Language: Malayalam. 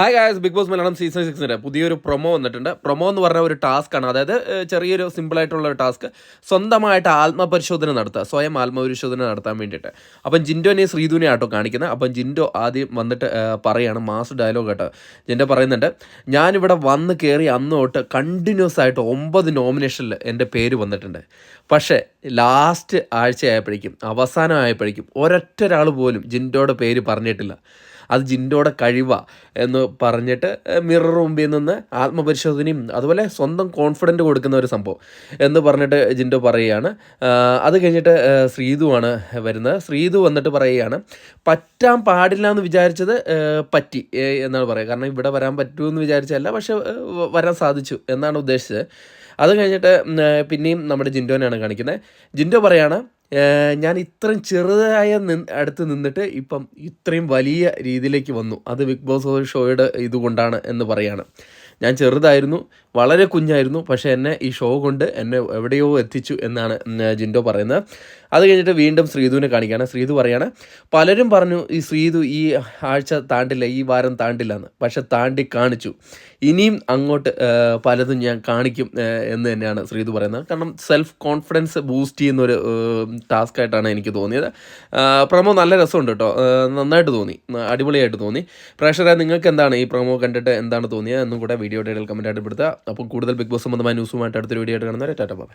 Hi guys big boss Malayalam season സിക്സിന്റെ പുതിയൊരു പ്രൊമോ വന്നിട്ടുണ്ട്. പ്രൊമോ എന്ന് പറഞ്ഞ ഒരു ടാസ്ക് ആണ്. അതായത് ചെറിയൊരു സിമ്പിളായിട്ടുള്ള ഒരു ടാസ്ക് സ്വന്തമായിട്ട് ആത്മപരിശോധന നടത്തുക സ്വയം ആത്മപരിശോധന നടത്താൻ വേണ്ടിയിട്ട്. അപ്പം ജിൻഡോനെ ശ്രീധുവിനെ ആട്ടോ കാണിക്കുന്നത് അപ്പം ജിൻഡോ ആദ്യം വന്നിട്ട് പറയുകയാണ് മാസ് ഡയലോഗ് കേട്ടോ. ജിൻഡോ പറയുന്നുണ്ട് ഞാനിവിടെ വന്ന് കയറി അന്ന് തൊട്ട് കണ്ടിന്യൂസ് ആയിട്ട് ഒമ്പത് നോമിനേഷനിൽ എന്റെ പേര് വന്നിട്ടുണ്ട്. പക്ഷേ ലാസ്റ്റ് ആഴ്ചയായപ്പോഴേക്കും അവസാനമായപ്പോഴേക്കും ഒരൊറ്റ ഒരാൾ പോലും ജിൻഡോയുടെ പേര് പറഞ്ഞിട്ടില്ല. അത് ജിൻഡോടെ കഴിവ എന്ന് പറഞ്ഞിട്ട് മിറർ മുമ്പിൽ നിന്ന് ആത്മപരിശോധനയും അതുപോലെ സ്വന്തം കോൺഫിഡന്റ് കൊടുക്കുന്ന ഒരു സംഭവം എന്ന് പറഞ്ഞിട്ട് ജിൻഡോ പറയുകയാണ്. അത് കഴിഞ്ഞിട്ട് ശ്രീതുവാണ് വരുന്നത്. ശ്രീതു വന്നിട്ട് പറയുകയാണ് പറ്റാൻ പാടില്ല എന്ന് വിചാരിച്ചത് പറ്റി എന്നാണ് പറയുക. കാരണം ഇവിടെ വരാൻ പറ്റുമെന്ന് വിചാരിച്ചല്ല പക്ഷെ വരാൻ സാധിച്ചു എന്നാണ് ഉദ്ദേശിച്ചത്. അത് കഴിഞ്ഞിട്ട് പിന്നെയും നമ്മുടെ ജിൻഡോനെയാണ് കാണിക്കുന്നത്. ജിൻഡോ പറയാണ് ഏഹ് ഞാൻ ഇത്രയും ചെറുതായ അടുത്ത് നിന്നിട്ട് ഇപ്പം ഇത്രയും വലിയ രീതിയിലേക്ക് വന്നു. അത് ബിഗ് ബോസ് ഷോയുടെ ഇതുകൊണ്ടാണ് എന്ന് പറയാണ്. ഞാൻ ചെറുതായിരുന്നു വളരെ കുഞ്ഞായിരുന്നു പക്ഷേ എന്നെ ഈ ഷോ കൊണ്ട് എന്നെ എവിടെയോ എത്തിച്ചു എന്നാണ് ജിൻഡോ പറയുന്നത്. അത് കഴിഞ്ഞിട്ട് വീണ്ടും ശ്രീധുവിനെ കാണിക്കുകയാണ്. ശ്രീധു പറയാണ് പലരും പറഞ്ഞു ഈ ശ്രീധു ഈ ആഴ്ച താണ്ടില്ല ഈ വാരം താണ്ടില്ല എന്ന് പക്ഷെ താണ്ടി കാണിച്ചു. ഇനിയും അങ്ങോട്ട് പലതും ഞാൻ കാണിക്കും എന്ന് തന്നെയാണ് ശ്രീധു പറയുന്നത്. കാരണം സെൽഫ് കോൺഫിഡൻസ് ബൂസ്റ്റ് ചെയ്യുന്ന ഒരു ടാസ്ക് ആയിട്ടാണ് എനിക്ക് തോന്നിയത്. പ്രമോ നല്ല രസമുണ്ട് കേട്ടോ നന്നായിട്ട് തോന്നി. അടിപൊളിയായിട്ട് തോന്നി. പ്രേക്ഷകരെ നിങ്ങൾക്ക് എന്താണ് ഈ പ്രമോ കണ്ടിട്ട് എന്താണ് തോന്നിയത്? എന്നും കൂടെ വീഡിയോയുടെ ഇടയിൽ കമന്റ് ആയിട്ട് അപ്പോൾ കൂടുതൽ ബിഗ് ബോസ് സംബന്ധമായ ന്യൂസുമായിട്ട് അടുത്തൊരു വീഡിയോ ആയിട്ട് കാണുന്നവരെ ടാറ്റ ബൈ.